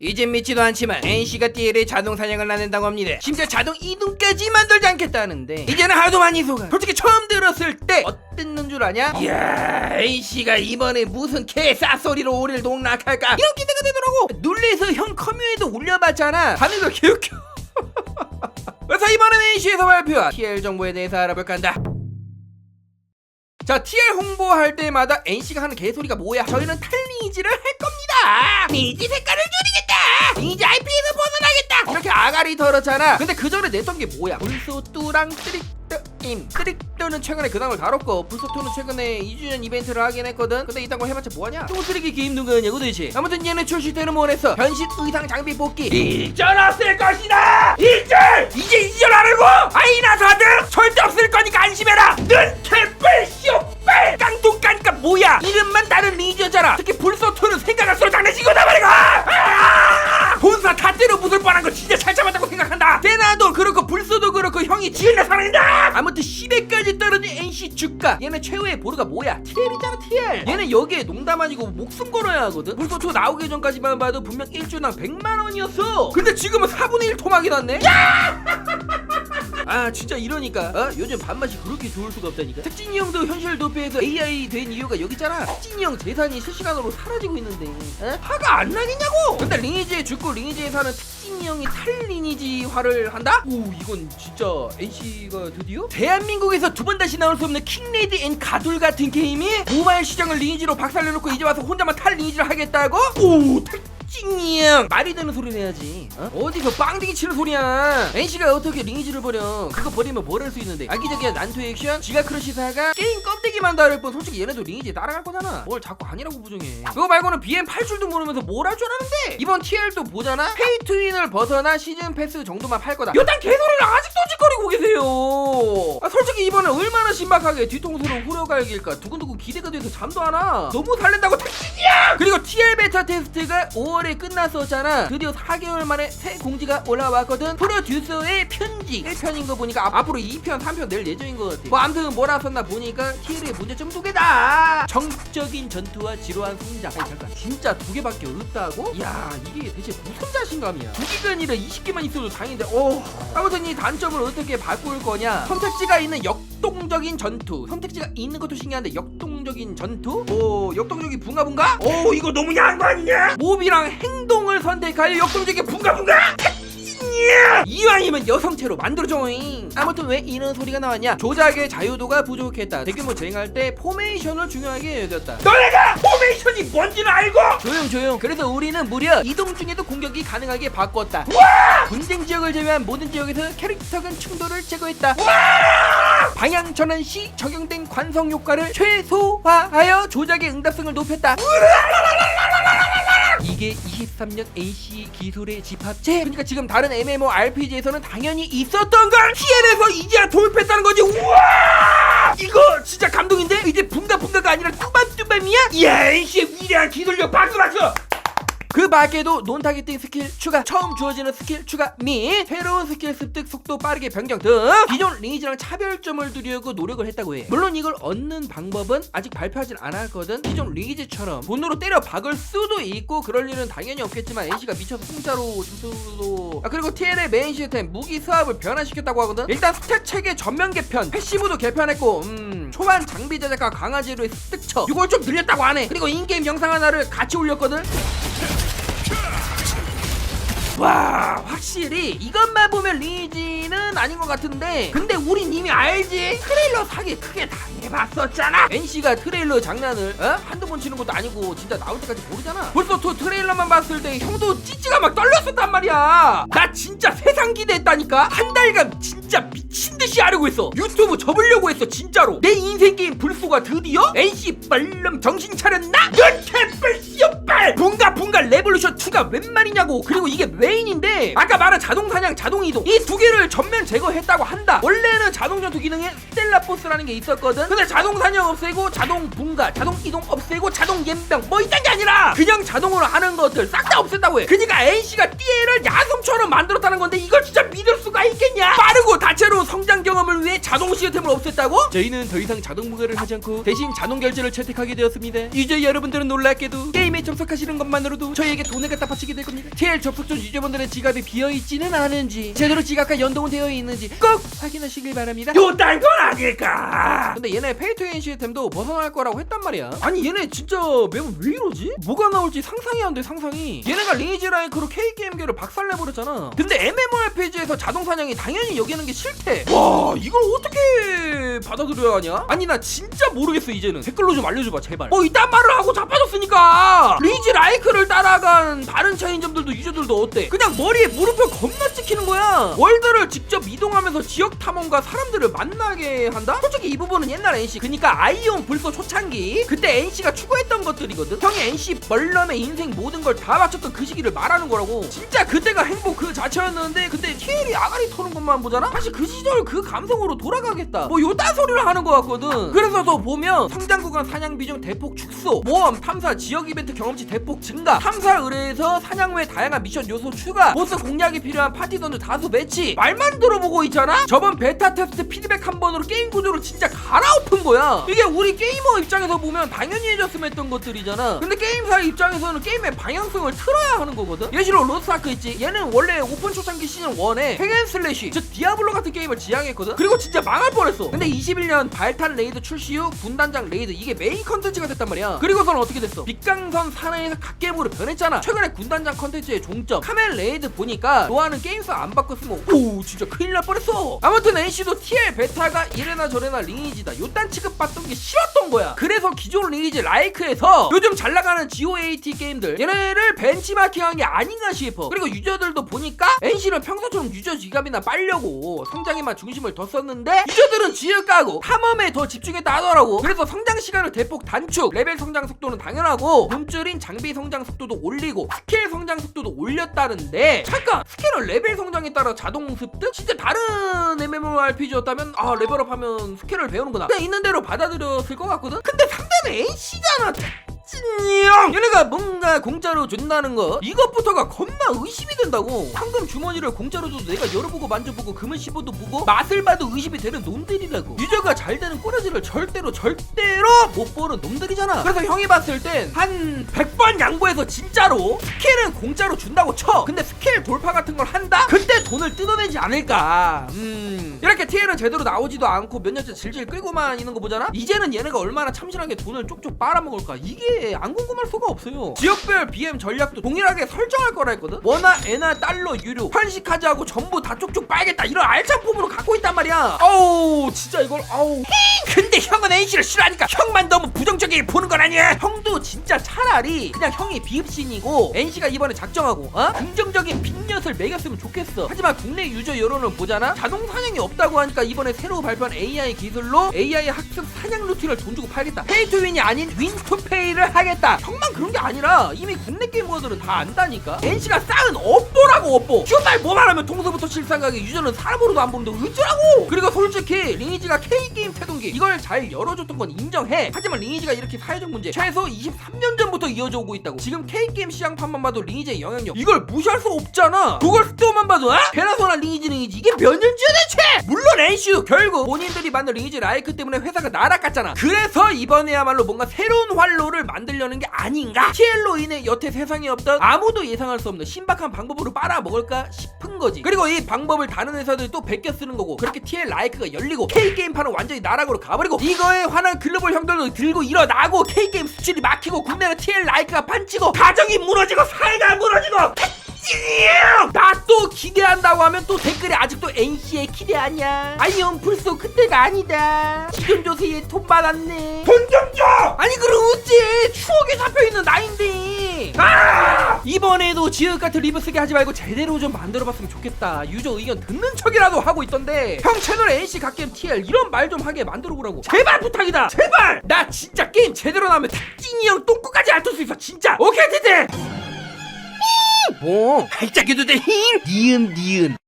이젠 믿지도 않지만 NC가 DL에 자동 사냥을 나눈다고 합니다. 심지어 자동 이동까지 만들지 않겠다는데 이제는 하도 많이 속아. 솔직히 처음 들었을 때 어땠는 줄 아냐? 이야 NC가 이번에 무슨 개 쌉소리로 우리를 농락할까 이런 기대가 되더라고. 놀래서 형 커뮤에도 올려봤잖아. 반응도 개웃겨. 그래서 이번엔 NC에서 발표한 TL 정보에 대해서 알아볼까 한다. 자, TL 홍보할 때마다 NC가 하는 개소리가 뭐야? 저희는 탈리니지를 할 겁니다. 니지 색깔을 줄이 니지 IP에서 벗어나겠다. 이렇게 아가리 털었잖아. 근데 그 전에 냈던 게 뭐야? 불소뚜랑 쓰릭뜨임. 쓰릭뜨는 최근에 그 당을 다뤘고 불소토는 최근에 2주년 이벤트를 하긴 했거든. 근데 이딴 거 해봤자 뭐하냐? 또 쓰레기 게 힘든 거냐고 도대체. 아무튼 얘는 출시 때는 뭐랬어? 변신 의상 장비 뽑기. 일절 없을 것이다. 일절. 이제 이절 안 하고 아이나 다들 절대 없을 거니까 안심해라. 는 개뿔 쇼빨 깡통 까니까 뭐야? 이름만 다른 리저잖아. 특히 이 지은내 사랑이다. 아무튼 10회까지 떨어진 NC 주가. 얘는 최후의 보루가 뭐야? TL이잖아 TL. 얘는 여기에 농담 아니고 목숨 걸어야 하거든. 불소토 나오기 전까지만 봐도 분명 1주당 100만 원이었어. 근데 지금은 4분의 1 토막이 났네. 아 진짜 이러니까 어? 요즘 밥맛이 그렇게 좋을 수가 없다니까 특진이 형도 현실 도피해서 AI 된 이유가 여기 있잖아 특진이 형 재산이 실시간으로 사라지고 있는데 어? 화가 안 나겠냐고 근데 리니지에 죽고 리니지에 사는 특진이 형이 탈리니지화를 한다? 오 이건 진짜 NC가 드디어? 대한민국에서 두 번 다시 나올 수 없는 킹레드 앤 가둘 같은 게임이 모바일 시장을 리니지로 박살내놓고 이제 와서 혼자만 탈 리니지를 하겠다고? 오 찡이 형 말이 되는 소리 내야지. 어? 디서 빵댕이 치는 소리야? NC가 어떻게 리니지를 버려? 그거 버리면 뭘 할 수 있는데? 아기자기한 난투 액션? 지가 크러시사가? 게임 껍데기만 다를 뿐 솔직히 얘네도 리니지에 따라갈 거잖아. 뭘 자꾸 아니라고 부정해. 그거 말고는 BM 8줄도 모르면서 뭘 할줄 알았는데? 이번 TL도 보잖아? 페이트윈을 벗어나 시즌 패스 정도만 팔 거다. 요딴 개소리를 아직도 짓거리고 계세요 아, 솔직히 이번에 얼마나 신박하게 뒤통수로 후려갈길까. 두근두근 기대가 돼서 잠도 안 와. 너무 달랜다고 택진이야 그리고 TL 베타 테스트가 5월에 끝났었잖아. 드디어 4개월 만에 새 공지가 올라왔거든. 프로듀서의 편지. 1편인 거 보니까 앞- 앞으로 2편 3편 낼 예정인 것 같아. 뭐 아무튼 뭐라 썼나 보니까 TL의 문제점 두 개다! 정적인 전투와 지루한 성장. 아니 잠깐. 진짜 두 개밖에 없다고? 이야 이게 대체 무슨 자신감이야? 두 아니라 20개만 있어도 다행인데. 어 아무튼 이 단점을 어떻게 바꿀 거냐? 선택지가 있는 역동적인 전투 선택지가 있는 것도 신기한데 역동적인 전투? 오 역동적인 붕가붕가? 오 이거 너무 야한 거 아니냐? 몹이랑 행동을 선택하여 역동적인 붕가붕가? 이왕이면 여성체로 만들어줘잉. 아무튼 왜 이런 소리가 나왔냐? 조작의 자유도가 부족했다. 대규모 재행할 때 포메이션을 중요하게 여겼다. 너네가 포메이션이 뭔지는 알고? 조용 조용. 그래서 우리는 무려 이동 중에도 공격이 가능하게 바꿨다. 분쟁 지역을 제외한 모든 지역에서 캐릭터 간 충돌을 제거했다. 방향 전환 시 적용된 관성 효과를 최소화하여 조작의 응답성을 높였다. 이게 23년 AC 기술의 집합체? 그러니까 지금 다른 MMO RPG에서는 당연히 있었던 걸 TL에서 이제야 도입했다는 거지. 우와! 이거 진짜 감동인데? 이제 붕가붕가가 아니라 뚜밤뚜밤이야? 이야, NC의 위대한 기술력 박수 박수! 그 밖에도 논 타겟팅 스킬 추가, 처음 주어지는 스킬 추가 및 새로운 스킬 습득 속도 빠르게 변경 등 기존 리니지랑 차별점을 두려고 노력을 했다고 해. 물론 이걸 얻는 방법은 아직 발표하진 않았거든. 기존 리니지처럼 돈으로 때려 박을 수도 있고 그럴 일은 당연히 없겠지만 NC가 미쳐서 공짜로 줄 수도. 아 그리고 TL의 메인 시스템 무기 수압을 변화시켰다고 하거든. 일단 스탯 체계 전면 개편, 패시브도 개편했고, 음 초반 장비 제작과 강화제로의 습득처 이걸 좀 늘렸다고 하네. 그리고 인게임 영상 하나를 같이 올렸거든. 와 확실히 이것만 보면 리니지는 아닌 것 같은데 근데 우린 이미 알지? 트레일러 사기 크게 당해봤었잖아. NC가 트레일러 장난을 어? 한두 번 치는 것도 아니고 진짜 나올 때까지 모르잖아. 벌써 또 트레일러만 봤을 때 형도 찌찌가 막 떨렸었단 말이야. 나 진짜 세상 기대했다니까. 한 달간 진짜 미친 듯이 하려고 했어. 유튜브 접으려고 했어 진짜로. 내 인생 게임 불소가 드디어 NC 빨름 정신 차렸나? 넌 개뿔 씨발! 붕가 붕가 레볼루션 2가 웬 말이냐고. 그리고 이게 메인인데 아까 말한 자동 사냥 자동 이동. 이 두 개를 전면 제거했다고 한다. 원래는 자동 전투 기능에 스텔라 포스라는 게 있었거든. 근데 자동 사냥 없애고 자동 붕가 자동 이동 없애고 자동 연병 뭐 이딴 게 아니라 그냥 자동으로 하는 것들 싹 다 없앴다고 해. 그니까 NC가 띠에를 야성처럼 만들었다는 건데 이걸 자동 시스템을 없앴다고? 저희는 더 이상 자동 무결을 하지 않고 대신 자동 결제를 채택하게 되었습니다. 유저 여러분들은 놀랍게도 게임에 접속하시는 것만으로도 저희에게 돈을 갖다 바치게 될 겁니다. TL 접속 전 유저분들의 지갑이 비어있지는 않은지 제대로 지갑과 연동은 되어 있는지 꼭 확인하시길 바랍니다. 요딴 건 아닐까? 근데 얘네 페이투인 시스템도 벗어날 거라고 했단 말이야. 아니 얘네 진짜 매번 왜 이러지? 뭐가 나올지 상상이 안 돼 상상이. 얘네가 리니지 라이크로 K게임계를 박살내버렸잖아. 근데 MMORPG에서 자동 사냥이 당연히 여기는 게 싫대 와 이걸 어떻게 받아들여야 하냐? 아니 나 진짜 모르겠어 이제는 댓글로 좀 알려줘봐 제발 뭐 이딴 말을 하고 자빠졌으니까 리니지 라이크를 따라간 다른 차인점들도 유저들도 어때? 그냥 머리에 물음표 겁나 찍히는 거야 월드를 직접 이동하면서 지역 탐험과 사람들을 만나게 한다? 솔직히 이 부분은 옛날 NC 그니까 아이온 불소 초창기 그때 NC가 추구했던 것들이거든 형이 NC 멀럼의 인생 모든 걸 다 바쳤던 그 시기를 말하는 거라고 진짜 그때가 행복 그 자체였는데 그때 TL이 아가리 터는 것만 보잖아? 다시 그 시절 그 감성으로 돌아가겠다. 뭐 요딴 소리를 하는 거 같거든. 그래서 더 보면 성장 구간 사냥 비중 대폭 축소 모험 탐사 지역 이벤트 경험치 대폭 증가 탐사 의뢰에서 사냥 외 다양한 미션 요소 추가 보스 공략이 필요한 파티 던전 다수 배치. 말만 들어보고 있잖아? 저번 베타 테스트 피드백 한 번으로 게임 구조를 진짜 갈아엎은 거야. 이게 우리 게이머 입장에서 보면 당연히 해줬으면 했던 것들이잖아. 근데 게임사 입장에서는 게임의 방향성을 틀어야 하는 거거든. 예시로 로스아크 있지? 얘는 원래 오픈 초창기 시즌 1에 핵앤슬래시 즉 디아블로 같은 게임을 지향했거든. 그리고 진짜 망할 뻔했어. 근데 21년 발탄 레이드 출시 후 군단장 레이드 이게 메인 컨텐츠가 됐단 말이야. 그리고서는 어떻게 됐어? 빛강선 사내에서 갓게임으로 변했잖아. 최근에 군단장 컨텐츠의 종점 카멜 레이드 보니까 좋아하는 게임사 안 바꿨으면 오 진짜 큰일 날 뻔했어. 아무튼 NC도 TL 베타가 이래나 저래나 리니지다. 요딴 취급받던 게 싫었던 거야. 그래서 기존 리니지 라이크에서 요즘 잘 나가는 GOAT 게임들 얘네를 벤치마킹한 게 아닌가 싶어. 그리고 유저들도 보니까 NC는 평소처럼 유저 지갑이나 빨려고 성장에만 중심을 뒀었는데 유저들은 지을 까고 탐험에 더 집중했다 하더라고 그래서 성장 시간을 대폭 단축 레벨 성장 속도는 당연하고 본줄인 장비 성장 속도도 올리고 스킬 성장 속도도 올렸다는데 잠깐 스킬은 레벨 성장에 따라 자동 습득? 진짜 다른 MMORPG였다면 아 레벨업하면 스킬을 배우는구나 그냥 있는 대로 받아들였을 것 같거든? 근데 상대는 NC잖아 찐이형 얘네가 뭔가 공짜로 준다는 거 이것부터가 겁나 의심이 된다고. 황금 주머니를 공짜로 줘도 내가 열어보고 만져보고 금을 씹어도 보고 맛을 봐도 의심이 되는 놈들이라고. 유저가 잘 되는 꼬라지를 절대로 절대로 못 보는 놈들이잖아. 그래서 형이 봤을 땐 한 100번 양보해서 진짜로 스킬은 공짜로 준다고 쳐. 근데 스킬 돌파 같은 걸 한다? 그때 돈을 뜯어내지 않을까. 음. 이렇게 TL은 제대로 나오지도 않고 몇 년째 질질 끌고만 있는 거 보잖아? 이제는 얘네가 얼마나 참신하게 돈을 쪽쪽 빨아먹을까. 이게 안 궁금할 수가 없어요. 지역별 BM 전략도 동일하게 설정할 거라 했거든? 원화, 엔화, 달러, 유료 현식하지하고 전부 다 쪽쪽 빨겠다. 이런 알찬 폼으로 갖고 있단 말이야. 어우 진짜 이걸 아우. 근데 형은 NC를 싫어하니까 형만 너무 부정적이게 보는 건 아니야. 형도 진짜 차라리 그냥 형이 비읍신이고 NC가 이번에 작정하고 어? 긍정적인 빅엿을 매겼으면 좋겠어. 하지만 국내 유저 여론을 보잖아? 자동 사냥이 없다고 하니까 이번에 새로 발표한 AI 기술로 AI 학습 사냥 루틴을 돈 주고 팔겠다. 페이 투 윈이 아닌 윈투 페이를 하겠다. 형만 그런 게 아니라 이미 국내 게이머들은 다 안다니까. NC가 쌓은 업보라고 업보. 휴말 뭐 말하면 동서부터 실상하게 유저는 사람으로도 안 보는데 어쩌라고! 그리고 솔직히 리니지가 K게임 태동기 이걸 잘 열어줬던 건 인정해. 하지만 리니지가 이렇게 사회적 문제 최소 23년 전부터 이어져 오고 있다고. 지금 K게임 시장판만 봐도 리니지의 영향력 이걸 무시할 수 없잖아. 그걸 스토어만 봐도 어? 페라소나 리니지 리니지. 이게 몇년 전에 최 물론 NC도 결국 본인들이 만든 리니지 라이크 때문에 회사가 날아갔잖아. 그래서 이번에야말로 뭔가 새로운 활로를 만 들려는 게 아닌가? TL로 인해 여태 세상에 없던 아무도 예상할 수 없는 신박한 방법으로 빨아먹을까 싶은 거지. 그리고 이 방법을 다른 회사들이 또 베껴 쓰는 거고 그렇게 TL 라이크가 열리고 K게임판은 완전히 나락으로 가버리고 이거에 화난 글로벌 형들도 들고 일어나고 K게임 수출이 막히고 국내는 TL 라이크가 판치고 가정이 무너지고 사회가 무너지고 나 또 기대한다고 하면 또 댓글에 아직도 NC에 기대하냐 아이언 불소 그때가 아니다. 기존 조세에 돈 받았네. 돈 좀 줘! 아니 그럼 어째? 추억에 잡혀있는 나인데. 아! 이번에도 지읒 같은 리뷰 쓰게 하지 말고 제대로 좀 만들어봤으면 좋겠다. 유저 의견 듣는 척이라도 하고 있던데. 형 채널에 NC 갓게임 TL 이런 말 좀 하게 만들어보라고. 제발 부탁이다. 제발! 나 진짜 게임 제대로 나오면 탁진이 형 똥꼬까지 앓을 수 있어 진짜. 오케이 티티 뭐? 발작해도 돼? 니은 니은